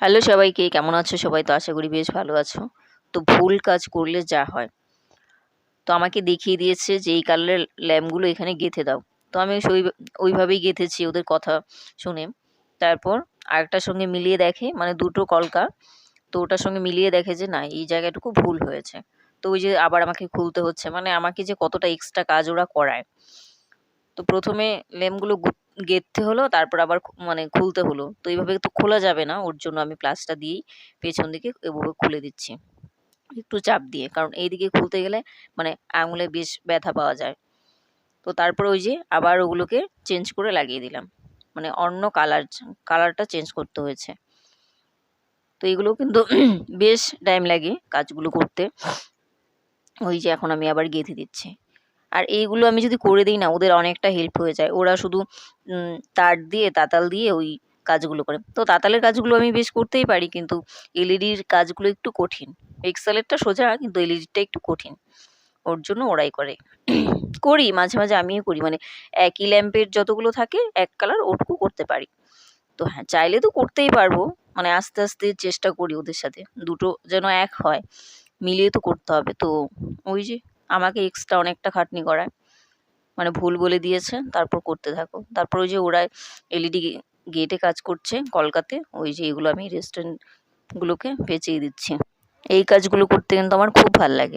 Hello সবাইকে, কেমন আছো? সবাই তো আশা করি বেশ ভালো আছো। তো ভুল কাজ করলে যা হয়। তো আমাকে দেখিয়ে দিয়েছে যে এই কালারের ল্যাম্পগুলো এখানে গেঁথে দাও। তো আমি ওই ওইভাবেই গেঁথেছি ওদের কথা শুনে। তারপর আরেকটার সঙ্গে মিলিয়ে দেখে মানে দুটো কলকা। তো ওটার সঙ্গে মিলিয়ে দেখে যে না, এই জায়গাটুকু ভুল হয়েছে। তো ওই যে আবার আমাকে খুলতে হচ্ছে। মানে আমাকে যে কতটা এক্সট্রা কাজ ওরা করায়। তো প্রথমে লেমগুলো গেঁথতে হলো, তারপর আবার মানে খুলতে হলো। তো এইভাবে তো খোলা যাবে না, ওর জন্য আমি প্লাসটা দিয়েই পেছন দিকে এভাবে খুলে দিচ্ছি। একটু চাপ দিয়ে, কারণ এই দিকে খুলতে গেলে মানে আঙুলে বেশ ব্যথা পাওয়া যায়। তো তারপর ওই যে আবার ওগুলোকে চেঞ্জ করে লাগিয়ে দিলাম। মানে অন্য কালার, কালারটা চেঞ্জ করতে হয়েছে। তো এগুলো কিন্তু বেশ টাইম লাগে কাজগুলো করতে। ওই যে এখন আমি আবার গেঁথে দিচ্ছি। আর এইগুলো আমি যদি করে দিই না, ওদের অনেকটা হেল্প হয়ে যায়। ওরা শুধু তার দিয়ে, তাতাল দিয়ে ওই কাজগুলো করে। তো তাতালের কাজগুলো আমি বেশ করতেই পারি, কিন্তু এলইডির কাজগুলো একটু কঠিন। এক্সেলেরটা সোজা, কিন্তু এলইডিটা একটু কঠিন। ওর জন্য ওরাই করে। করি, মাঝে মাঝে আমিও করি। মানে একই ল্যাম্পের যতগুলো থাকে, এক কালার ওটুকু করতে পারি। তো হ্যাঁ চাইলে তো করতেই পারব। মানে আস্তে আস্তে চেষ্টা করি ওদের সাথে। দুটো যেন এক হয়, মিলিয়ে তো করতে হবে। তো ওই যে আমাকে এক্সট্রা অনেকটা খাটনি করায়। মানে ভুল বলে দিয়েছে, তারপর করতে থাকো। তারপর ওই যে ওরা এলইডি গেটে কাজ করছে কলকাতে, ওই যে এগুলো আমি রেস্টুরেন্টগুলোকে বেচেই দিচ্ছি। এই কাজগুলো করতে কিন্তু আমার খুব ভালো লাগে।